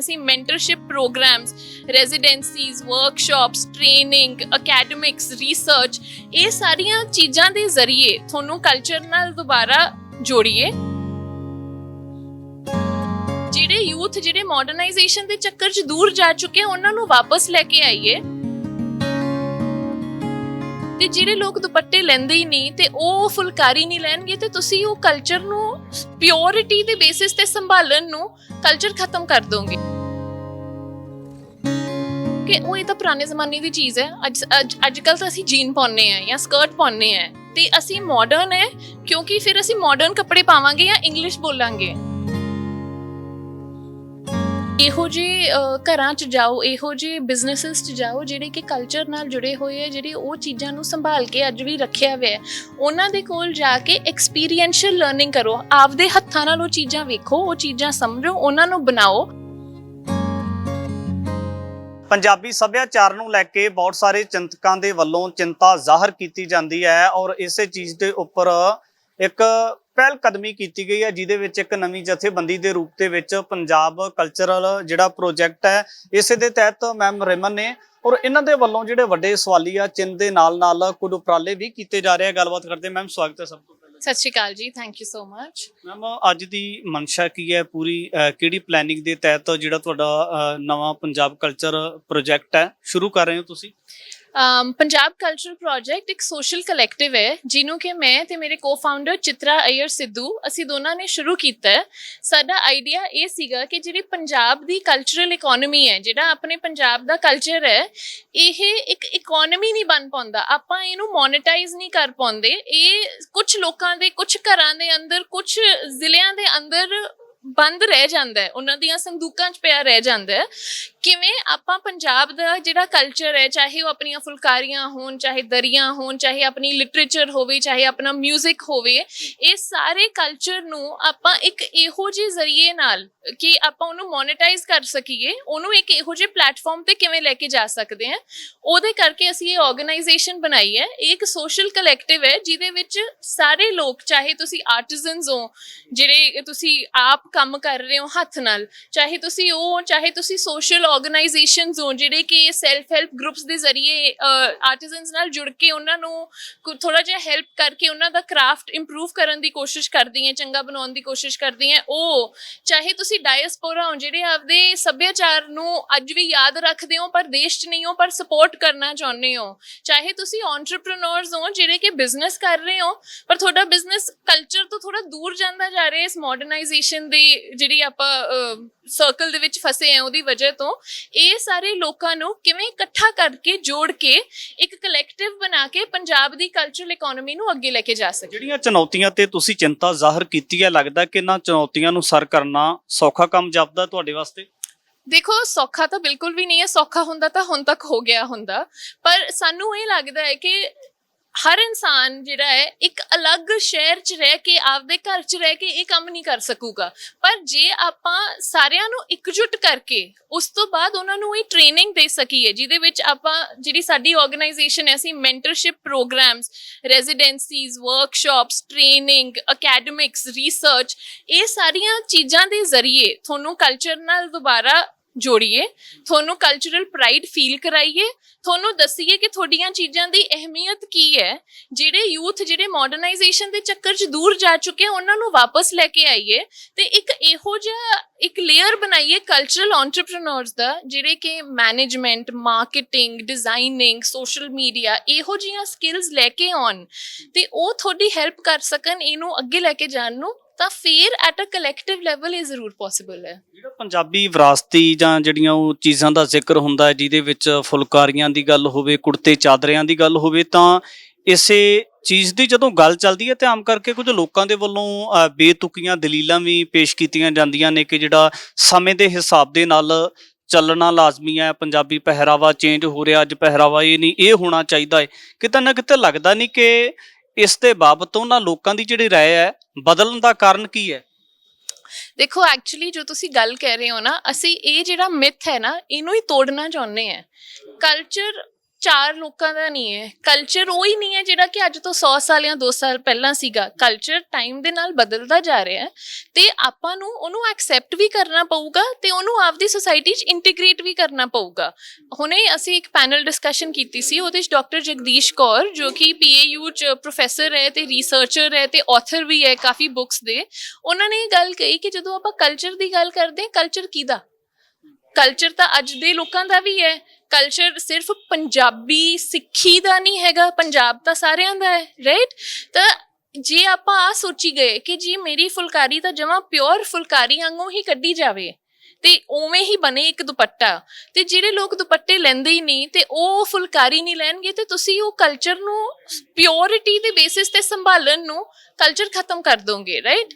ਅਸੀਂ mentorship programmes residencies workshops training academics research ਇਹ ਸਾਰੀਆਂ ਚੀਜ਼ਾਂ ਦੇ ਜ਼ਰੀਏ ਤੁਹਾਨੂੰ ਕਲਚਰ ਨਾਲ ਦੁਬਾਰਾ ਜੋੜੀਏ। ਜਿਹੜੇ ਯੂਥ ਜਿਹੜੇ ਮਾਡਰਨਾਈਜੇਸ਼ਨ ਦੇ ਚੱਕਰ 'ਚ ਦੂਰ ਜਾ ਚੁੱਕੇ ਉਹਨਾਂ ਨੂੰ ਵਾਪਸ ਲੈ ਕੇ ਆਈਏ। ਤੇ ਜਿਹੜੇ ਲੋਕ ਦੁਪੱਟੇ ਲੈਂਦੇ ਹੀ ਨਹੀਂ ਤੇ ਉਹ ਫੁਲਕਾਰੀ ਨਹੀਂ ਲੈਣਗੇ ਤੇ ਤੁਸੀਂ ਉਹ ਕਲਚਰ ਨੂੰ ਪਿਓਰਿਟੀ ਦੇ ਬੇਸਿਸ ਤੇ ਸੰਭਾਲਣ ਨੂੰ ਕਲਚਰ ਖਤਮ ਕਰ ਦੋਗੇ। ਕਿ ਉਹ ਇਹ ਤਾਂ ਪੁਰਾਣੇ ਜ਼ਮਾਨੇ ਦੀ ਚੀਜ਼ ਹੈ। ਅੱਜ ਅੱਜ ਅੱਜ ਕੱਲ ਤਾਂ ਅਸੀਂ ਜੀਨ ਪਾਉਂਦੇ ਆ ਜਾਂ ਸਕਰਟ ਪਾਉਂਦੇ ਆ ਤੇ ਅਸੀਂ ਮਾਡਰਨ ਹੈ ਕਿਉਂਕਿ ਫਿਰ ਅਸੀਂ ਮਾਡਰਨ ਕੱਪੜੇ ਪਾਵਾਂਗੇ ਜਾਂ ਇੰਗਲਿਸ਼ ਬੋਲਾਂਗੇ। ਇਹੋ ਜਿਹੇ ਘਰਾਂ 'ਚ ਜਾਓ, ਇਹੋ ਜਿਹੇ ਬਿਜ਼ਨੈਸਸ 'ਚ ਜਾਓ ਜਿਹੜੇ ਕਿ ਕਲਚਰ ਨਾਲ ਜੁੜੇ ਹੋਏ ਆ, ਜਿਹੜੇ ਉਹ ਚੀਜ਼ਾਂ ਨੂੰ ਸੰਭਾਲ ਕੇ ਅੱਜ ਵੀ ਰੱਖਿਆ ਹੋਇਆ ਹੈ। ਉਹਨਾਂ ਦੇ ਕੋਲ ਜਾ ਕੇ ਐਕਸਪੀਰੀਐਂਸ਼ੀਅਲ ਲਰਨਿੰਗ ਕਰੋ, ਆਪਦੇ ਹੱਥਾਂ ਨਾਲ ਉਹ ਚੀਜ਼ਾਂ ਵੇਖੋ, ਉਹ ਚੀਜ਼ਾਂ ਸਮਝੋ, ਉਹਨਾਂ ਨੂੰ ਬਣਾਓ। ਪੰਜਾਬੀ ਸੱਭਿਆਚਾਰ ਨੂੰ ਲੈ ਕੇ ਬਹੁਤ ਸਾਰੇ ਚਿੰਤਕਾਂ ਦੇ ਵੱਲੋਂ ਚਿੰਤਾ ਜ਼ਾਹਰ ਕੀਤੀ ਜਾਂਦੀ ਹੈ ਔਰ ਇਸੇ ਚੀਜ਼ ਦੇ ਉੱਪਰ ਇੱਕ ਪਹਿਲ ਕਦਮੀ ਕੀਤੀ ਗਈ ਹੈ ਜਿਹਦੇ ਵਿੱਚ ਇੱਕ ਨਵੀਂ ਜਥੇਬੰਦੀ ਦੇ ਰੂਪ ਦੇ ਵਿੱਚ ਪੰਜਾਬ ਕਲਚਰਲ ਜਿਹੜਾ ਪ੍ਰੋਜੈਕਟ ਹੈ ਇਸੇ ਦੇ ਤਹਿਤ ਮੈਮ ਰਿਮਨ ਨੇ ਔਰ ਇਹਨਾਂ ਦੇ ਵੱਲੋਂ ਜਿਹੜੇ ਵੱਡੇ ਸਵਾਲੀਆ ਚਿੰਨ੍ਹ ਦੇ ਨਾਲ ਨਾਲ ਕੁਝ ਉਪਰਾਲੇ ਵੀ ਕੀਤੇ ਜਾ ਰਹੇ ਆ। ਗੱਲਬਾਤ ਕਰਦੇ ਮੈਮ ਸਵਾਗਤ ਹੈ ਸਭ ਤੋਂ ਪਹਿਲਾਂ। Sat Shri Akal ji. Thank you so much ma'am ਅੱਜ ਦੀ ਮਨਸ਼ਾ ਕੀ ਹੈ? ਪੂਰੀ ਕਿਹੜੀ ਪਲੈਨਿੰਗ ਦੇ ਤਹਿਤ ਜਿਹੜਾ ਤੁਹਾਡਾ ਨਵਾਂ ਪੰਜਾਬ ਕਲਚਰ ਪ੍ਰੋਜੈਕਟ ਹੈ? ਸ਼ੁਰੂ ਕਰ ਰਹੇ ਹੋ ਤੁਸੀਂ। ਪੰਜਾਬ ਕਲਚਰਲ ਪ੍ਰੋਜੈਕਟ ਇੱਕ ਸੋਸ਼ਲ ਕਲੈਕਟਿਵ ਹੈ, ਜਿਹਨੂੰ ਕਿ ਮੈਂ ਤੇ ਮੇਰੇ ਕੋ-ਫਾਊਂਡਰ ਚਿਤਰਾ ਅਯਰ ਸਿੱਧੂ ਅਸੀਂ ਦੋਨਾਂ ਨੇ ਸ਼ੁਰੂ ਕੀਤਾ ਹੈ। ਸਾਡਾ ਆਈਡੀਆ ਇਹ ਸੀਗਾ ਕਿ ਜਿਹੜੀ ਪੰਜਾਬ ਦੀ ਕਲਚਰਲ ਇਕਨੋਮੀ ਹੈ, ਜਿਹੜਾ ਆਪਣੇ ਪੰਜਾਬ ਦਾ ਕਲਚਰ ਹੈ, ਇਹ ਇੱਕ ਇਕਨੋਮੀ ਨਹੀਂ ਬਣ ਪਾਉਂਦਾ। ਆਪਾਂ ਇਹਨੂੰ ਮੋਨੇਟਾਈਜ਼ ਨਹੀਂ ਕਰ ਪਾਉਂਦੇ। ਇਹ ਕੁਝ ਲੋਕਾਂ ਦੇ ਕੁਝ ਘਰਾਂ ਦੇ ਅੰਦਰ ਕੁਝ ਜ਼ਿਲ੍ਹਿਆਂ ਦੇ ਅੰਦਰ ਬੰਦ ਰਹਿ ਜਾਂਦਾ ਹੈ, ਉਹਨਾਂ ਦੀਆਂ ਸੰਦੂਕਾਂ 'ਚ ਪਿਆ ਰਹਿ ਜਾਂਦਾ ਹੈ। ਕਿਵੇਂ ਆਪਾਂ ਪੰਜਾਬ ਦਾ ਜਿਹੜਾ ਕਲਚਰ ਹੈ, ਚਾਹੇ ਉਹ ਆਪਣੀਆਂ ਫੁਲਕਾਰੀਆਂ ਹੋਣ, ਚਾਹੇ ਦਰੀਆਂ ਹੋਣ, ਚਾਹੇ ਆਪਣੀ ਲਿਟਰੇਚਰ ਹੋਵੇ, ਚਾਹੇ ਆਪਣਾ 뮤직 ਹੋਵੇ, ਇਹ ਸਾਰੇ ਕਲਚਰ ਨੂੰ ਆਪਾਂ ਇੱਕ ਇਹੋ ਜਿਹੇ ਜ਼ਰੀਏ ਨਾਲ ਕਿ ਆਪਾਂ ਉਹਨੂੰ ਮੋਨੇਟਾਈਜ਼ ਕਰ ਸਕੀਏ, ਉਹਨੂੰ ਇੱਕ ਇਹੋ ਜਿਹੇ ਪਲੇਟਫਾਰਮ ਤੇ ਕਿਵੇਂ ਲੈ ਕੇ ਜਾ ਸਕਦੇ ਹਾਂ, ਉਹਦੇ ਕਰਕੇ ਅਸੀਂ ਇਹ ਆਰਗੇਨਾਈਜੇਸ਼ਨ ਬਣਾਈ ਹੈ। ਇਹ ਇੱਕ ਸੋਸ਼ਲ ਕਲੈਕਟਿਵ ਹੈ, ਜਿਹਦੇ ਵਿੱਚ ਸਾਰੇ ਲੋਕ, ਚਾਹੇ ਤੁਸੀਂ ਆਰਟੀਜ਼ਨਸ ਹੋ, ਜਿਹੜੇ ਤੁਸੀਂ ਆਪ ਕੰਮ ਕਰ ਰਹੇ ਹੋ ਹੱਥ ਨਾਲ ਚਾਹੇ ਤੁਸੀਂ ਉਹ ਹੋ, ਚਾਹੇ ਤੁਸੀਂ ਸੋਸ਼ਲ ਆਰਗੇਨਾਈਜੇਸ਼ਨਸ ਹੋ ਜਿਹੜੇ ਕਿ ਸੈਲਫ ਹੈਲਪ ਗਰੁੱਪਸ ਦੇ ਜ਼ਰੀਏ ਆਰਟੀਜ਼ਨਸ ਨਾਲ ਜੁੜ ਕੇ ਉਹਨਾਂ ਨੂੰ ਥੋੜਾ ਜਿਹਾ ਹੈਲਪ ਕਰਕੇ ਉਹਨਾਂ ਦਾ ਕਰਾਫਟ ਇੰਪਰੂਵ ਕਰਨ ਦੀ ਕੋਸ਼ਿਸ਼ ਕਰਦੀ ਹੈ ਚੰਗਾ ਬਣਾਉਣ ਦੀ ਕੋਸ਼ਿਸ਼ ਕਰਦੀ ਹੈ। ਉਹ ਚਾਹੇ ਤੁਸੀਂ ਡਾਇਸਪੋਰਾ ਹੋ ਜਿਹੜੇ ਆਪਦੇ ਸੱਭਿਆਚਾਰ ਨੂੰ ਅੱਜ ਵੀ ਯਾਦ ਰੱਖਦੇ ਹੋ ਪਰ ਦੇਸ਼ 'ਚ ਨਹੀਂ ਹੋ ਪਰ ਸਪੋਰਟ ਕਰਨਾ ਚਾਹੁੰਦੇ ਹੋ। ਚਾਹੇ ਤੁਸੀਂ ਐਂਟਰਪ੍ਰੀਨਿਓਰਸ ਹੋ ਜਿਹੜੇ ਕਿ ਬਿਜ਼ਨਸ ਕਰ ਰਹੇ ਹੋ ਪਰ ਤੁਹਾਡਾ ਬਿਜ਼ਨਸ ਕਲਚਰ ਤੋਂ ਥੋੜਾ ਦੂਰ ਜਾਂਦਾ ਜਾ ਰਿਹਾ ਇਸ ਮਾਡਰਨਾਈਜੇਸ਼ਨ ਦੇ ਜਿਹੜੀ ਆਪਾਂ ਸਰਕਲ ਦੇ ਵਿੱਚ ਫਸੇ ਆ ਉਹਦੀ ਵਜ੍ਹਾ ਤੋਂ ਇਹ ਸਾਰੇ ਲੋਕਾਂ ਨੂੰ ਕਿਵੇਂ ਇਕੱਠਾ ਕਰਕੇ ਜੋੜ ਕੇ ਇੱਕ ਕਲੈਕਟਿਵ ਬਣਾ ਕੇ ਪੰਜਾਬ ਦੀ ਕਲਚਰਲ ਇਕਨੋਮੀ ਨੂੰ ਅੱਗੇ ਲੈ ਕੇ ਜਾ ਸਕੇ ਜਿਹੜੀਆਂ ਚੁਣੌਤੀਆਂ ਤੇ ਤੁਸੀਂ ਚਿੰਤਾ ਜ਼ਾਹਰ ਕੀਤੀ ਹੈ ਲੱਗਦਾ ਕਿ ਇਹਨਾਂ ਚੁਣੌਤੀਆਂ ਨੂੰ ਸਰ ਕਰਨਾ ਸੌਖਾ ਕੰਮ ਜਾਪਦਾ ਤੁਹਾਡੇ ਵਾਸਤੇ? ਦੇਖੋ ਸੌਖਾ ਤਾਂ ਬਿਲਕੁਲ ਵੀ ਨਹੀਂ ਹੈ ਸੌਖਾ ਹੁੰਦਾ ਤਾਂ ਹੁਣ ਤੱਕ ਹੋ ਗਿਆ ਹੁੰਦਾ ਪਰ ਸਾਨੂੰ ਇਹ ਲੱਗਦਾ ਹੈ ਕਿ ਹਰ ਇਨਸਾਨ ਜਿਹੜਾ ਹੈ ਇੱਕ ਅਲੱਗ ਸ਼ਹਿਰ 'ਚ ਰਹਿ ਕੇ, ਆਪਦੇ ਘਰ 'ਚ ਰਹਿ ਕੇ ਇਹ ਕੰਮ ਨਹੀਂ ਕਰ ਸਕੂਗਾ। ਪਰ ਜੇ ਆਪਾਂ ਸਾਰਿਆਂ ਨੂੰ ਇਕਜੁੱਟ ਕਰਕੇ ਉਸ ਤੋਂ ਬਾਅਦ ਉਹਨਾਂ ਨੂੰ ਇਹ ਟ੍ਰੇਨਿੰਗ ਦੇ ਸਕੀਏ, ਜਿਹਦੇ ਵਿੱਚ ਆਪਾਂ ਜਿਹੜੀ ਸਾਡੀ ਆਰਗੇਨਾਈਜੇਸ਼ਨ ਹੈ, ਅਸੀਂ mentorship programmes residencies workshops training academics research ਇਹ ਸਾਰੀਆਂ ਚੀਜ਼ਾਂ ਦੇ ਜ਼ਰੀਏ ਤੁਹਾਨੂੰ ਕਲਚਰ ਨਾਲ ਦੁਬਾਰਾ ਜੋੜੀਏ, ਤੁਹਾਨੂੰ ਕਲਚਰਲ ਪ੍ਰਾਈਡ ਫੀਲ ਕਰਾਈਏ, ਤੁਹਾਨੂੰ ਦੱਸੀਏ ਕਿ ਤੁਹਾਡੀਆਂ ਚੀਜ਼ਾਂ ਦੀ ਅਹਿਮੀਅਤ ਕੀ ਹੈ, ਜਿਹੜੇ ਯੂਥ ਜਿਹੜੇ ਮਾਡਰਨਾਈਜੇਸ਼ਨ ਦੇ ਚੱਕਰ 'ਚ ਦੂਰ ਜਾ ਚੁੱਕੇ ਉਹਨਾਂ ਨੂੰ ਵਾਪਸ ਲੈ ਕੇ ਆਈਏ ਤੇ ਇੱਕ ਇਹੋ ਜਿਹਾ ਇੱਕ ਲੇਅਰ ਬਣਾਈਏ ਕਲਚਰਲ ਐਂਟਰਪ੍ਰੀਨਿਓਰਸ ਦਾ, ਜਿਹੜੇ ਕਿ management marketing designing social media ਇਹੋ ਜਿਹੀਆਂ ਸਕਿੱਲਸ ਲੈ ਕੇ ਆਉਣ ਤੇ ਉਹ ਤੁਹਾਡੀ ਹੈਲਪ ਕਰ ਸਕਣ, ਇਹਨੂੰ ਅੱਗੇ ਲੈ ਕੇ ਜਾਣ ਨੂੰ ਤਾਂ ਫਿਰ ਐਟ ਅ ਕਲੈਕਟਿਵ ਲੈਵਲ ਇਹ ਜ਼ਰੂਰ ਪੋਸੀਬਲ ਹੈ। ਜਿਹੜਾ ਪੰਜਾਬੀ ਵਿਰਾਸਤੀ ਜਾਂ ਜਿਹੜੀਆਂ ਉਹ ਚੀਜ਼ਾਂ ਦਾ ਜ਼ਿਕਰ ਹੁੰਦਾ ਹੈ, ਜਿਹਦੇ ਵਿੱਚ ਫੁਲਕਾਰੀਆਂ ਦੀ ਗੱਲ ਹੋਵੇ, ਕੁੜਤੇ ਚਾਦਰਿਆਂ ਦੀ ਗੱਲ ਹੋਵੇ, ਤਾਂ ਇਸੇ ਚੀਜ਼ ਦੀ ਜਦੋਂ ਗੱਲ ਚੱਲਦੀ ਹੈ ਤੇ ਆਮ ਕਰਕੇ ਕੁਝ ਲੋਕਾਂ ਦੇ ਵੱਲੋਂ ਬੇਤੁਕੀਆਂ ਦਲੀਲਾਂ ਵੀ ਪੇਸ਼ ਕੀਤੀਆਂ ਜਾਂਦੀਆਂ ਨੇ ਕਿ ਜਿਹੜਾ ਸਮੇਂ ਦੇ ਹਿਸਾਬ ਦੇ ਨਾਲ ਚੱਲਣਾ ਲਾਜ਼ਮੀ ਹੈ, ਪੰਜਾਬੀ ਪਹਿਰਾਵਾ ਚੇਂਜ ਹੋ ਰਿਹਾ, ਅੱਜ ਪਹਿਰਾਵਾ ਇਹ ਨਹੀਂ, ਇਹ ਹੋਣਾ ਚਾਹੀਦਾ ਹੈ। ਕਿਤੇ ਨਾ ਕਿਤੇ ਲੱਗਦਾ ਨਹੀਂ ਕਿ ਇਸ ਦੇ ਬਾਬਤ ਉਹਨਾਂ ਲੋਕਾਂ ਦੀ ਜਿਹੜੀ ਰਾਏ ਹੈ, ਬਦਲਣ ਦਾ ਕਾਰਨ ਕੀ ਹੈ? ਦੇਖੋ ਐਕਚੁਅਲੀ ਜੋ ਤੁਸੀਂ ਗੱਲ ਕਹਿ ਰਹੇ ਹੋ ਨਾ, ਅਸੀਂ ਇਹ ਜਿਹੜਾ ਮਿਥ ਹੈ ਨਾ, ਇਹਨੂੰ ਹੀ ਤੋੜਨਾ ਚਾਹੁੰਦੇ ਆ ਕਲਚਰ ਚਾਰ ਲੋਕਾਂ ਦਾ ਨਹੀਂ ਹੈ। ਕਲਚਰ ਉਹ ਹੀ ਨਹੀਂ ਹੈ ਜਿਹੜਾ ਕਿ ਅੱਜ ਤੋਂ 100 ਸਾਲ ਜਾਂ 2 ਸਾਲ ਪਹਿਲਾਂ ਸੀਗਾ। ਕਲਚਰ ਟਾਈਮ ਦੇ ਨਾਲ ਬਦਲਦਾ ਜਾ ਰਿਹਾ ਹੈ ਤੇ ਆਪਾਂ ਨੂੰ ਉਹਨੂੰ ਐਕਸੈਪਟ ਵੀ ਕਰਨਾ ਪਊਗਾ ਤੇ ਉਹਨੂੰ ਆਪਦੀ ਸੋਸਾਇਟੀ 'ਚ ਇੰਟੀਗ੍ਰੇਟ ਵੀ ਕਰਨਾ ਪਊਗਾ। ਹੁਣੇ ਅਸੀਂ ਇੱਕ ਪੈਨਲ ਡਿਸਕਸ਼ਨ ਕੀਤੀ ਸੀ, ਉਹਦੇ 'ਚ ਡਾਕਟਰ ਜਗਦੀਸ਼ ਕੌਰ ਜੋ ਕਿ ਪੀਏਯੂ 'ਚ ਪ੍ਰੋਫੈਸਰ ਹੈ ਤੇ ਰਿਸਰਚਰ ਹੈ ਤੇ ਆਥਰ ਵੀ ਹੈ, ਕਾਫੀ ਬੁੱਕਸ ਦੇ। ਉਹਨਾਂ ਨੇ ਇਹ ਗੱਲ ਕਹੀ ਕਿ ਜਦੋਂ ਆਪਾਂ ਕਲਚਰ ਦੀ ਗੱਲ ਕਰਦੇ ਹਾਂ ਕਲਚਰ ਕਿਹਦਾ? ਕਲਚਰ ਤਾਂ ਅੱਜ ਦੇ ਲੋਕਾਂ ਦਾ ਵੀ ਹੈ। ਕਲਚਰ ਸਿਰਫ ਪੰਜਾਬੀ ਸਿੱਖੀ ਦਾ ਨਹੀਂ ਹੈਗਾ, ਪੰਜਾਬ ਤਾਂ ਸਾਰਿਆਂ ਦਾ ਹੈ ਰਾਈਟ ਤਾਂ ਜੇ ਆਪਾਂ ਆ ਸੋਚੀ ਗਏ ਕਿ ਜੀ ਮੇਰੀ ਫੁਲਕਾਰੀ ਤਾਂ ਜਮਾ ਪਿਓਰ ਫੁਲਕਾਰੀ ਵਾਂਗੂ ਹੀ ਕੱਢੀ ਜਾਵੇ, ਤੇ ਉਵੇਂ ਹੀ ਬਣੇ ਇੱਕ ਦੁਪੱਟਾ, ਤੇ ਜਿਹੜੇ ਲੋਕ ਦੁਪੱਟੇ ਲੈਂਦੇ ਹੀ ਨਹੀਂ ਤੇ ਉਹ ਫੁਲਕਾਰੀ ਨਹੀਂ ਲੈਣਗੇ, ਤੇ ਤੁਸੀਂ ਉਹ ਕਲਚਰ ਨੂੰ ਪਿਓਰਿਟੀ ਦੇ ਬੇਸਿਸ ਤੇ ਸੰਭਾਲਣ ਨੂੰ ਕਲਚਰ ਖਤਮ ਕਰ ਦੋਗੇ ਰਾਈਟ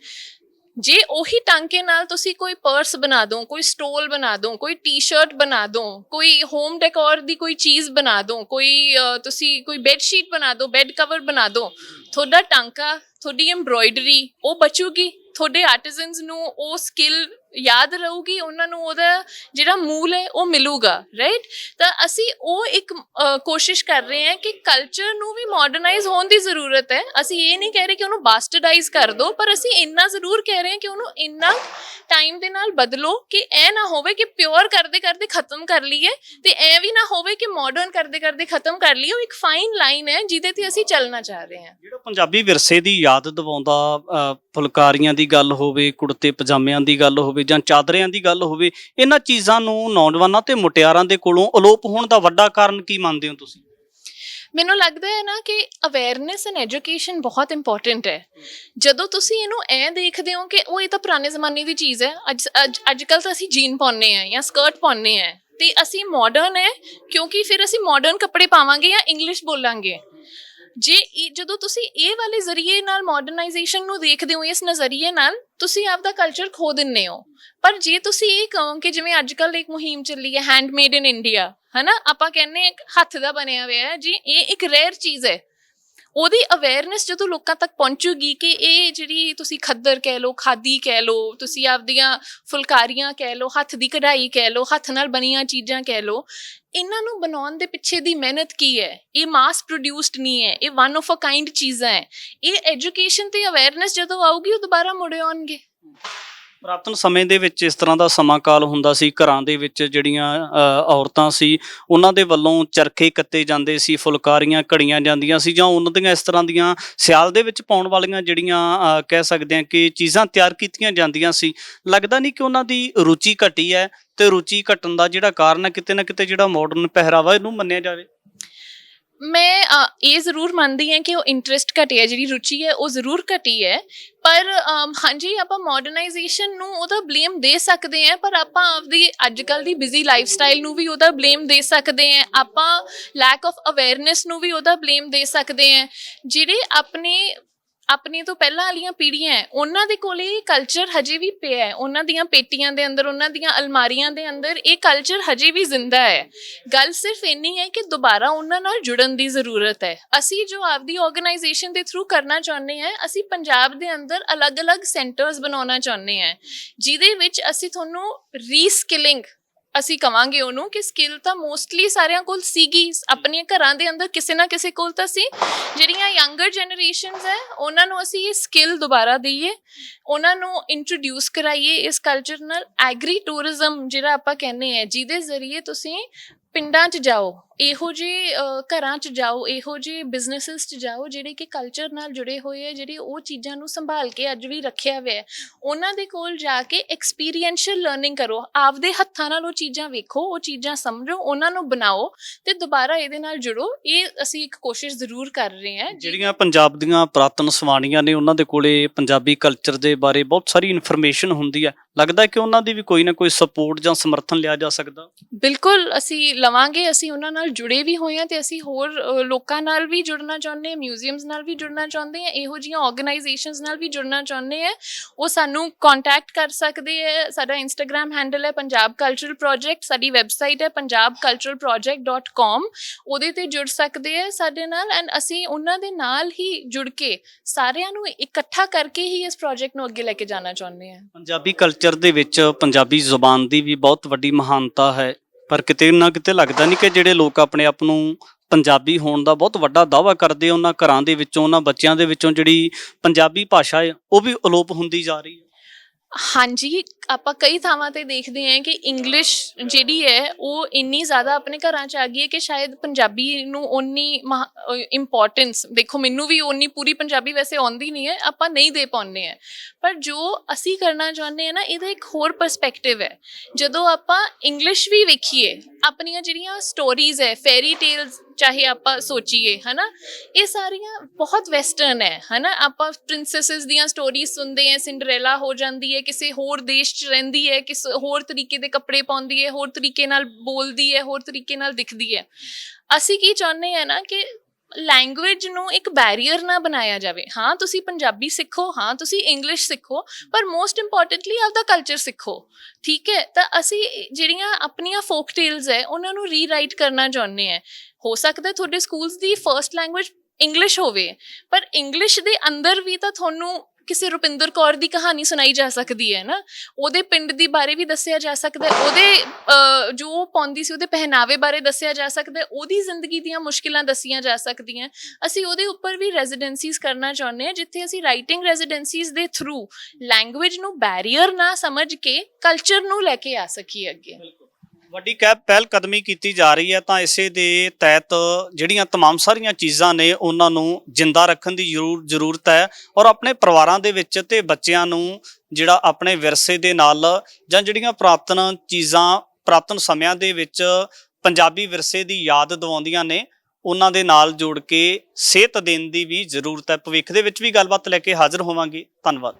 ਜੇ ਉਹੀ ਟਾਂਕੇ ਨਾਲ ਤੁਸੀਂ ਕੋਈ ਪਰਸ ਬਣਾ ਦੋ, ਕੋਈ ਸਟੋਲ ਬਣਾ ਦੋ, ਕੋਈ ਟੀ-ਸ਼ਰਟ ਬਣਾ ਦੋ, ਕੋਈ ਹੋਮ ਡੈਕੋਰ ਦੀ ਕੋਈ ਚੀਜ਼ ਬਣਾ ਦੋ, ਕੋਈ ਤੁਸੀਂ ਕੋਈ ਬੈੱਡ ਸ਼ੀਟ ਬਣਾ ਦੋ ਬੈੱਡ ਕਵਰ ਬਣਾ ਦੋ, ਤੁਹਾਡਾ ਟਾਂਕਾ, ਤੁਹਾਡੀ ਐਮਬ੍ਰੋਇਡਰੀ ਉਹ ਬਚੂਗੀ, ਤੁਹਾਡੇ ਆਰਟੀਜ਼ਨਸ ਨੂੰ ਉਹ ਸਕਿੱਲ ਯਾਦ ਰਹੂਗੀ, ਉਹਨਾਂ ਨੂੰ ਉਹਦਾ ਜਿਹੜਾ ਮੂਲ ਹੈ, ਉਹ ਮਿਲੂਗਾ ਰਾਈਟ ਤਾਂ ਅਸੀਂ ਉਹ ਇੱਕ ਕੋਸ਼ਿਸ਼ ਕਰ ਰਹੇ ਹਾਂ ਕਿ ਕਲਚਰ ਨੂੰ ਵੀ ਮਾਡਰਨਾਈਜ਼ ਹੋਣ ਦੀ ਜ਼ਰੂਰਤ ਹੈ। ਅਸੀਂ ਇਹ ਨਹੀਂ ਕਹਿ ਰਹੇ ਕਿ ਉਹਨੂੰ ਬਾਸਟਰਡਾਈਜ਼ ਕਰ ਦਿਓ ਪਰ ਅਸੀਂ ਇੰਨਾ ਜ਼ਰੂਰ ਕਹਿ ਰਹੇ ਹਾਂ ਕਿ ਉਹਨੂੰ ਇੰਨਾ ਟਾਈਮ ਦੇ ਨਾਲ ਬਦਲੋ ਕਿ ਇਹ ਨਾ ਹੋਵੇ ਕਿ ਪਿਓਰ ਕਰਦੇ ਕਰਦੇ ਖਤਮ ਕਰ ਲਈਏ ਤੇ ਐ ਵੀ ਨਾ ਹੋਵੇ ਕਿ ਮਾਡਰਨ ਕਰਦੇ ਕਰਦੇ ਖਤਮ ਕਰ ਲਈਏ। ਉਹ ਇੱਕ ਫਾਈਨ ਲਾਈਨ ਹੈ ਜਿਹਦੇ ਤੇ ਅਸੀਂ ਚੱਲਣਾ ਚਾਹ ਰਹੇ ਹਾਂ। ਜਿਹੜਾ ਪੰਜਾਬੀ ਵਿਰਸੇ ਦੀ ਯਾਦ ਦਿਵਾਉਂਦਾ ਫੁਲਕਾਰੀਆਂ ਦੀ ਗੱਲ ਹੋਵੇ ਕੁੜਤੇ ਪਜਾਮਿਆਂ ਦੀ ਗੱਲ ਹੋਵੇ ਜਾਂ ਚਾਦਰਿਆਂ ਦੀ ਗੱਲ ਹੋਵੇ, ਇਹਨਾਂ ਚੀਜ਼ਾਂ ਨੂੰ ਨੌਜਵਾਨਾਂ ਤੇ ਮੁਟਿਆਰਾਂ ਦੇ ਕੋਲੋਂ ਅਲੋਪ ਹੋਣ ਦਾ ਵੱਡਾ ਕਾਰਨ ਕੀ ਮੰਨਦੇ ਹੋ ਤੁਸੀਂ? ਮੈਨੂੰ ਲੱਗਦਾ ਹੈ ਨਾ ਕਿ ਅਵੇਅਰਨੈਸ ਐਂਡ ਐਜੂਕੇਸ਼ਨ ਬਹੁਤ ਇੰਪੋਰਟੈਂਟ ਹੈ। ਜਦੋਂ ਤੁਸੀਂ ਇਹਨੂੰ ਐ ਦੇਖਦੇ ਹੋ ਕਿ ਉਹ ਇਹ ਤਾਂ ਪੁਰਾਣੇ ਜ਼ਮਾਨੇ ਦੀ ਚੀਜ਼ ਹੈ, ਅੱਜ ਅੱਜ ਅੱਜ ਕੱਲ ਤਾਂ ਅਸੀਂ ਜੀਨ ਪਾਉਂਦੇ ਆ ਜਾਂ ਸਕਰਟ ਪਾਉਂਦੇ ਆ ਤੇ ਅਸੀਂ ਮਾਡਰਨ ਹੈ ਕਿਉਂਕਿ ਫਿਰ ਅਸੀਂ ਮਾਡਰਨ ਕੱਪੜੇ ਪਾਵਾਂਗੇ ਜਾਂ ਇੰਗਲਿਸ਼ ਬੋਲਾਂਗੇ। ਜੇ ਜਦੋਂ ਤੁਸੀਂ ਇਹ ਵਾਲੇ ਜ਼ਰੀਏ ਨਾਲ ਮਾਡਰਨਾਈਜੇਸ਼ਨ ਨੂੰ ਦੇਖਦੇ ਹੋ, ਇਸ ਨਜ਼ਰੀਏ ਨਾਲ ਤੁਸੀਂ ਆਪਦਾ ਕਲਚਰ ਖੋ ਦਿੰਨੇ ਹੋ। ਪਰ ਜੇ ਤੁਸੀਂ ਇਹ ਕਹੋ ਕਿ ਜਿਵੇਂ ਅੱਜ ਕੱਲ ਇੱਕ ਮੁਹਿੰਮ ਚੱਲੀ ਹੈ ਹੈਂਡਮੇਡ ਇਨ ਇੰਡੀਆ ਹਨਾ? ਆਪਾਂ ਕਹਿੰਨੇ ਇੱਕ ਹੱਥ ਦਾ ਬਣਿਆ ਹੋਇਆ ਹੈ ਜੀ, ਇਹ ਇੱਕ ਰੇਅਰ ਚੀਜ਼ ਹੈ। ਉਹਦੀ ਅਵੇਅਰਨੈਸ ਜਦੋਂ ਲੋਕਾਂ ਤੱਕ ਪਹੁੰਚੂਗੀ ਕਿ ਇਹ ਜਿਹੜੀ ਤੁਸੀਂ ਖੱਦਰ ਕਹਿ ਲਓ, ਖਾਦੀ ਕਹਿ ਲਓ, ਤੁਸੀਂ ਆਪਦੀਆਂ ਫੁਲਕਾਰੀਆਂ ਕਹਿ ਲਓ, ਹੱਥ ਦੀ ਕਢਾਈ ਕਹਿ ਲਓ, ਹੱਥ ਨਾਲ ਬਣੀਆਂ ਚੀਜ਼ਾਂ ਕਹਿ ਲਓ, ਇਹਨਾਂ ਨੂੰ ਬਣਾਉਣ ਦੇ ਪਿੱਛੇ ਦੀ ਮਿਹਨਤ ਕੀ ਹੈ? ਇਹ ਮਾਸ ਪ੍ਰੋਡਿਊਸਡ ਨਹੀਂ ਹੈ, ਇਹ ਵਨ ਆਫ ਅ ਕਾਈਂਡ ਚੀਜ਼ਾਂ ਹੈ। ਇਹ ਐਜੂਕੇਸ਼ਨ ਤੇ ਅਵੇਅਰਨੈਸ ਜਦੋਂ ਆਊਗੀ, ਉਹ ਦੁਬਾਰਾ ਮੁੜੇ ਆਉਣਗੇ। ਪੁਰਾਤਨ ਸਮੇਂ ਦੇ ਵਿੱਚ ਇਸ ਤਰ੍ਹਾਂ ਦਾ ਸਮਾਂ ਕਾਲ ਹੁੰਦਾ ਸੀ, ਘਰਾਂ ਦੇ ਵਿੱਚ ਜਿਹੜੀਆਂ ਔਰਤਾਂ ਸੀ, ਉਹਨਾਂ ਦੇ ਵੱਲੋਂ ਚਰਖੇ ਕੱਤੇ ਜਾਂਦੇ ਸੀ, ਫੁਲਕਾਰੀਆਂ ਘੜੀਆਂ ਜਾਂਦੀਆਂ ਸੀ ਜਾਂ ਉਹਨਾਂ ਦੀਆਂ ਇਸ ਤਰ੍ਹਾਂ ਦੀਆਂ ਸਿਆਲ ਦੇ ਵਿੱਚ ਪਾਉਣ ਵਾਲੀਆਂ ਜਿਹੜੀਆਂ ਕਹਿ ਸਕਦੇ ਹਾਂ ਕਿ ਚੀਜ਼ਾਂ ਤਿਆਰ ਕੀਤੀਆਂ ਜਾਂਦੀਆਂ ਸੀ। ਲੱਗਦਾ ਨਹੀਂ ਕਿ ਉਹਨਾਂ ਦੀ ਰੁਚੀ ਘਟੀ ਹੈ ਤੇ ਰੁਚੀ ਘਟਣ ਦਾ ਜਿਹੜਾ ਕਾਰਨ ਹੈ, ਕਿਤੇ ਨਾ ਕਿਤੇ ਜਿਹੜਾ ਮਾਡਰਨ ਪਹਿਰਾਵਾ ਇਹਨੂੰ ਮੰਨਿਆ ਜਾਵੇ। ਮੈਂ ਅ, ਇਹ ਜ਼ਰੂਰ ਮੰਨਦੀ ਹਾਂ ਕਿ ਉਹ ਇੰਟਰਸਟ ਘਟੀ ਹੈ ਜਿਹੜੀ ਰੁਚੀ ਹੈ ਉਹ ਜ਼ਰੂਰ ਘਟੀ ਹੈ ਪਰ ਅਮ, ਹਾਂਜੀ ਆਪਾਂ ਮਾਡਰਨਾਈਜੇਸ਼ਨ ਨੂੰ ਉਹਦਾ ਬਲੇਮ ਦੇ ਸਕਦੇ ਹਾਂ ਪਰ ਆਪਾਂ ਆਪਦੀ ਅੱਜ ਕੱਲ ਦੀ ਬਿਜ਼ੀ ਲਾਈਫਸਟਾਈਲ ਨੂੰ ਵੀ ਉਹਦਾ ਬਲੇਮ ਦੇ ਸਕਦੇ ਹਾਂ। ਆਪਾਂ ਲੈਕ ਆਫ ਅਵੇਅਰਨੈਸ ਨੂੰ ਵੀ ਉਹਦਾ ਬਲੇਮ ਦੇ ਸਕਦੇ ਹਾਂ। ਜਿਹੜੇ ਆਪਣੇ ਆਪਣੇ ਤੋਂ ਪਹਿਲਾਂ ਵਾਲੀਆਂ ਪੀੜ੍ਹੀਆਂ ਹੈ, ਉਹਨਾਂ ਦੇ ਕੋਲੇ ਇਹ ਕਲਚਰ ਹਜੇ ਵੀ ਪਿਆ ਹੈ, ਉਹਨਾਂ ਦੀਆਂ ਪੇਟੀਆਂ ਦੇ ਅੰਦਰ, ਉਹਨਾਂ ਦੀਆਂ ਅਲਮਾਰੀਆਂ ਦੇ ਅੰਦਰ ਇਹ ਕਲਚਰ ਹਜੇ ਵੀ ਜ਼ਿੰਦਾ ਹੈ। ਗੱਲ ਸਿਰਫ ਇੰਨੀ ਹੈ ਕਿ ਦੁਬਾਰਾ ਉਹਨਾਂ ਨਾਲ ਜੁੜਨ ਦੀ ਜ਼ਰੂਰਤ ਹੈ। ਅਸੀਂ ਜੋ ਆਪਦੀ ਆਰਗੇਨਾਈਜੇਸ਼ਨ ਦੇ ਥਰੂ ਕਰਨਾ ਚਾਹੁੰਦੇ ਹਾਂ, ਅਸੀਂ ਪੰਜਾਬ ਦੇ ਅੰਦਰ ਅਲੱਗ-ਅਲੱਗ ਸੈਂਟਰਸ ਬਣਾਉਣਾ ਚਾਹੁੰਦੇ ਹਾਂ, ਜਿਹਦੇ ਵਿੱਚ ਅਸੀਂ ਤੁਹਾਨੂੰ ਰੀਸਕਿਲਿੰਗ ਅਸੀਂ ਕਵਾਂਗੇ ਉਹਨੂੰ ਕਿ ਸਕਿੱਲ ਤਾਂ ਮੋਸਟਲੀ ਸਾਰਿਆਂ ਕੋਲ ਸੀਗੀ। ਆਪਣੀਆਂ ਘਰਾਂ ਦੇ ਅੰਦਰ ਕਿਸੇ ਨਾ ਕਿਸੇ ਕੋਲ ਤਾਂ ਸੀ। ਜਿਹੜੀਆਂ ਯੰਗਰ ਜਨਰੇਸ਼ਨਸ ਹੈ, ਉਹਨਾਂ ਨੂੰ ਅਸੀਂ ਇਹ ਸਕਿੱਲ ਦੁਬਾਰਾ ਦਈਏ। ਉਹਨਾਂ ਨੂੰ ਇੰਟਰੋਡਿਊਸ ਕਰਾਈਏ ਇਸ ਕਲਚਰ ਨਾਲ। ਐਗਰੀ ਟੂਰਿਜ਼ਮ ਜਿਹੜਾ ਆਪਾਂ ਕਹਿੰਦੇ ਆ ਜਿਹਦੇ ਜ਼ਰੀਏ ਤੁਸੀਂ ਪਿੰਡਾਂ 'ਚ ਜਾਓ, ਇਹੋ ਜਿਹੇ ਘਰਾਂ 'ਚ ਜਾਓ, ਇਹੋ ਜਿਹੇ ਬਿਜ਼ਨੈਸਸ 'ਚ ਜਾਓ ਜਿਹੜੇ ਕਿ ਕਲਚਰ ਨਾਲ ਜੁੜੇ ਹੋਏ ਆ, ਜਿਹੜੇ ਉਹ ਚੀਜ਼ਾਂ ਨੂੰ ਸੰਭਾਲ ਕੇ ਅੱਜ ਵੀ ਰੱਖਿਆ ਹੋਇਆ ਹੈ। ਉਹਨਾਂ ਦੇ ਕੋਲ ਜਾ ਕੇ ਐਕਸਪੀਰੀਐਂਸ਼ੀਅਲ ਲਰਨਿੰਗ ਕਰੋ, ਆਪਦੇ ਹੱਥਾਂ ਨਾਲ ਉਹ ਚੀਜ਼ਾਂ ਵੇਖੋ, ਉਹ ਚੀਜ਼ਾਂ ਸਮਝੋ, ਉਹਨਾਂ ਨੂੰ ਬਣਾਓ ਤੇ ਦੁਬਾਰਾ ਇਹਦੇ ਨਾਲ ਜੁੜੋ। ਇਹ ਅਸੀਂ ਇੱਕ ਕੋਸ਼ਿਸ਼ ਜ਼ਰੂਰ ਕਰ ਰਹੇ ਹਾਂ ਜਿਹੜੀਆਂ ਪੰਜਾਬ ਦੀਆਂ ਪ੍ਰਾਤਨ ਸਵਾਣੀਆਂ ਨੇ, ਉਹਨਾਂ ਦੇ ਕੋਲੇ ਪੰਜਾਬੀ ਕਲਚਰ ਦੇ ਬਾਰੇ ਬਹੁਤ ਸਾਰੀ ਇਨਫੋਰਮੇਸ਼ਨ ਹੁੰਦੀ ਹੈ। ਲੱਗਦਾ ਕਿ ਉਹਨਾਂ ਦੀ ਵੀ ਕੋਈ ਨਾ ਕੋਈ ਸਪੋਰਟ ਜਾਂ ਸਮਰਥਨ ਲਿਆ ਜਾ ਸਕਦਾ? ਬਿਲਕੁਲ ਅਸੀਂ ਲਵਾਂਗੇ ਅਸੀਂ ਉਹਨਾਂ ਨਾਲ ਜੁੜੇ ਵੀ ਹੋਏ ਹਾਂ ਤੇ ਅਸੀਂ ਹੋਰ ਲੋਕਾਂ ਨਾਲ ਵੀ ਜੁੜਨਾ ਚਾਹੁੰਦੇ ਹਾਂ ਮਿਊਜ਼ੀਅਮਸ ਨਾਲ ਵੀ ਜੁੜਨਾ ਚਾਹੁੰਦੇ ਹਾਂ ਇਹੋ ਜਿਹੀਆਂ ਆਰਗੇਨਾਈਜੇਸ਼ਨਸ ਨਾਲ ਵੀ ਜੁੜਨਾ ਚਾਹੁੰਦੇ ਹਾਂ। ਉਹ ਸਾਨੂੰ ਕੰਟੈਕਟ ਕਰ ਸਕਦੇ ਹੈ। ਸਾਡਾ ਇੰਸਟਾਗ੍ਰam ਹੈਂਡਲ ਹੈ ਪੰਜਾਬ ਕਲਚਰਲ ਪ੍ਰੋਜੈਕਟ ਸਾਡੀ ਵੈਬਸਾਈਟ ਹੈ punjabculturalproject.com ਉਹਦੇ ਤੇ ਜੁੜ ਸਕਦੇ ਹੈ ਸਾਡੇ ਨਾਲ ਐਂਡ ਅਸੀਂ ਉਹਨਾਂ ਦੇ ਨਾਲ ਹੀ ਜੁੜ ਕੇ ਸਾਰਿਆਂ ਨੂੰ ਇਕੱਠਾ ਕਰਕੇ ਹੀ ਇਸ ਪ੍ਰੋਜੈਕਟ ਨੂੰ ਅੱਗੇ ਲੈ ਕੇ ਜਾਣਾ ਚਾਹੁੰਦੇ ਹਾਂ। ਪੰਜਾਬੀ ਕਲਚਰ ਦੇ ਵਿੱਚ ਪੰਜਾਬੀ ਜ਼ੁਬਾਨ ਦੀ ਵੀ ਬਹੁਤ ਵੱਡੀ ਮਹਾਨਤਾ ਹੈ। ਪਰ ਕਿਤੇ ਨਾ ਕਿਤੇ ਲੱਗਦਾ ਨਹੀਂ ਕਿ ਜਿਹੜੇ ਲੋਕ ਆਪਣੇ ਆਪ ਨੂੰ ਪੰਜਾਬੀ ਹੋਣ ਦਾ ਬਹੁਤ ਵੱਡਾ ਦਾਅਵਾ ਕਰਦੇ ਉਹਨਾਂ ਘਰਾਂ ਦੇ ਵਿੱਚੋਂ, ਉਹਨਾਂ ਬੱਚਿਆਂ ਦੇ ਵਿੱਚੋਂ ਜਿਹੜੀ ਪੰਜਾਬੀ ਭਾਸ਼ਾ ਹੈ, ਉਹ ਵੀ ਅਲੋਪ ਹੁੰਦੀ ਜਾ ਰਹੀ ਹੈ। ਹਾਂਜੀ, ਆਪਾਂ ਕਈ ਥਾਵਾਂ ਤੇ ਦੇਖਦੇ ਹਾਂ ਕਿ ਇੰਗਲਿਸ਼ ਜਿਹੜੀ ਹੈ, ਉਹ ਇੰਨੀ ਜ਼ਿਆਦਾ ਆਪਣੇ ਘਰਾਂ 'ਚ ਆ ਗਈ ਹੈ ਕਿ ਸ਼ਾਇਦ ਪੰਜਾਬੀ ਨੂੰ ਓਨੀ ਇੰਪੋਰਟੈਂਸ ਦੇਖੋ ਮੈਨੂੰ ਵੀ ਓਨੀ ਪੂਰੀ ਪੰਜਾਬੀ ਵੈਸੇ ਆਉਂਦੀ ਨਹੀਂ ਹੈ, ਆਪਾਂ ਨਹੀਂ ਦੇ ਪਾਉਂਦੇ ਆ ਪਰ ਜੋ ਅਸੀਂ ਕਰਨਾ ਚਾਹੁੰਦੇ ਆ ਨਾ, ਇਹਦਾ ਇੱਕ ਹੋਰ ਪਰਸਪੈਕਟਿਵ ਹੈ। ਜਦੋਂ ਆਪਾਂ ਇੰਗਲਿਸ਼ ਵੀ ਵੇਖੀਏ, ਆਪਣੀਆਂ ਜਿਹੜੀਆਂ ਸਟੋਰੀਜ਼ ਹੈ ਫੈਰੀ ਟੇਲਸ ਚਾਹੇ ਆਪਾਂ ਸੋਚੀਏ, ਹਨਾ? ਇਹ ਸਾਰੀਆਂ ਬਹੁਤ ਵੈਸਟਰਨ ਹੈ, ਹਨਾ? ਆਪਾਂ ਪ੍ਰਿੰਸੈਸਸ ਦੀਆਂ ਸਟੋਰੀਜ਼ ਸੁਣਦੇ ਆ ਸਿੰਡਰੇਲਾ ਹੋ ਜਾਂਦੀ ਹੈ, ਕਿਸੇ ਹੋਰ ਦੇਸ਼ 'ਚ ਰਹਿੰਦੀ ਹੈ, ਕਿਸ ਹੋਰ ਤਰੀਕੇ ਦੇ ਕੱਪੜੇ ਪਾਉਂਦੀ ਹੈ, ਹੋਰ ਤਰੀਕੇ ਨਾਲ ਬੋਲਦੀ ਹੈ, ਹੋਰ ਤਰੀਕੇ ਨਾਲ ਦਿਖਦੀ ਹੈ। ਅਸੀਂ ਕੀ ਚਾਹੁੰਦੇ ਆ ਨਾ ਕਿ ਲੈਂਗੁਏਜ ਨੂੰ ਇੱਕ ਬੈਰੀਅਰ ਨਾ ਬਣਾਇਆ ਜਾਵੇ। ਹਾਂ, ਤੁਸੀਂ ਪੰਜਾਬੀ ਸਿੱਖੋ, ਹਾਂ, ਤੁਸੀਂ ਇੰਗਲਿਸ਼ ਸਿੱਖੋ, ਪਰ ਮੋਸਟ ਇੰਪੋਰਟੈਂਟਲੀ ਆਪਦਾ ਕਲਚਰ ਸਿੱਖੋ। ਠੀਕ ਹੈ? ਤਾਂ ਅਸੀਂ ਜਿਹੜੀਆਂ ਆਪਣੀਆਂ ਫੋਕ ਟੇਲਸ ਹੈ, ਉਹਨਾਂ ਨੂੰ ਰੀਰਾਈਟ ਕਰਨਾ ਚਾਹੁੰਦੇ ਆ ਹੋ ਸਕਦਾ ਤੁਹਾਡੇ ਸਕੂਲਸ ਦੀ ਫਰਸਟ ਲੈਂਗੁਏਜ ਇੰਗਲਿਸ਼ ਹੋਵੇ, ਪਰ ਇੰਗਲਿਸ਼ ਦੇ ਅੰਦਰ ਵੀ ਤਾਂ ਤੁਹਾਨੂੰ ਕਿਸੇ ਰੁਪਿੰਦਰ ਕੌਰ ਦੀ ਕਹਾਣੀ ਸੁਣਾਈ ਜਾ ਸਕਦੀ ਹੈ ਨਾ? ਉਹਦੇ ਪਿੰਡ ਦੀ ਬਾਰੇ ਵੀ ਦੱਸਿਆ ਜਾ ਸਕਦਾ ਹੈ। ਉਹਦੇ ਜੋ ਉਹ ਪਾਉਂਦੀ ਸੀ ਉਹਦੇ ਪਹਿਨਾਵੇ ਬਾਰੇ ਦੱਸਿਆ ਜਾ ਸਕਦਾ ਹੈ। ਉਹਦੀ ਜ਼ਿੰਦਗੀ ਦੀਆਂ ਮੁਸ਼ਕਿਲਾਂ ਦੱਸੀਆਂ ਜਾ ਸਕਦੀਆਂ ਅਸੀਂ ਉਹਦੇ ਉੱਪਰ ਵੀ ਰੈਜ਼ੀਡੈਂਸੀਜ਼ ਕਰਨਾ ਚਾਹੁੰਦੇ ਹਾਂ, ਜਿੱਥੇ ਅਸੀਂ ਰਾਈਟਿੰਗ ਰੈਜ਼ੀਡੈਂਸੀਜ਼ ਦੇ ਥਰੂ ਲੈਂਗੁਏਜ ਨੂੰ ਬੈਰੀਅਰ ਨਾ ਸਮਝ ਕੇ ਕਲਚਰ ਨੂੰ ਲੈ ਕੇ ਆ ਸਕੀਏ ਅੱਗੇ। ਵੱਡੀ ਕਹਿ ਪਹਿਲ ਕਦਮੀ ਕੀਤੀ ਜਾ ਰਹੀ ਹੈ ਤਾਂ ਇਸੇ ਦੇ ਤਹਿਤ ਜਿਹੜੀਆਂ तमाम ਸਾਰੀਆਂ ਚੀਜ਼ਾਂ ਨੇ ਉਹਨਾਂ ਨੂੰ ਜਿੰਦਾ ਰੱਖਣ ਦੀ ਜ਼ਰੂਰ ਜ਼ਰੂਰਤ ਹੈ ਔਰ ਆਪਣੇ ਪਰਿਵਾਰਾਂ ਦੇ ਵਿੱਚ ਤੇ ਬੱਚਿਆਂ ਨੂੰ ਜਿਹੜਾ ਆਪਣੇ ਵਿਰਸੇ ਦੇ ਨਾਲ ਜਾਂ ਜਿਹੜੀਆਂ ਪ੍ਰਾਪਤਨ ਚੀਜ਼ਾਂ ਪ੍ਰਾਪਤਨ ਸਮਿਆਂ ਦੇ ਵਿੱਚ ਪੰਜਾਬੀ ਵਿਰਸੇ ਦੀ ਯਾਦ ਦਿਵਾਉਂਦੀਆਂ ਨੇ ਉਹਨਾਂ ਦੇ ਨਾਲ ਜੋੜ ਕੇ ਸਿਹਤ ਦੇਣ ਦੀ ਵੀ ਜ਼ਰੂਰਤ ਹੈ ਭਵਿੱਖ ਦੇ ਵਿੱਚ ਵੀ ਗੱਲਬਾਤ ਲੈ ਕੇ ਹਾਜ਼ਰ ਹੋਵਾਂਗੇ ਧੰਨਵਾਦ